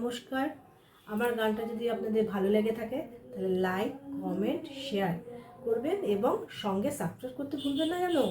নমস্কার। আমার গানটা যদি আপনাদের ভালো লেগে থাকে, তাহলে লাইক কমেন্ট শেয়ার করবেন এবং সঙ্গে সাবস্ক্রাইব করতে ভুলবেন না জানো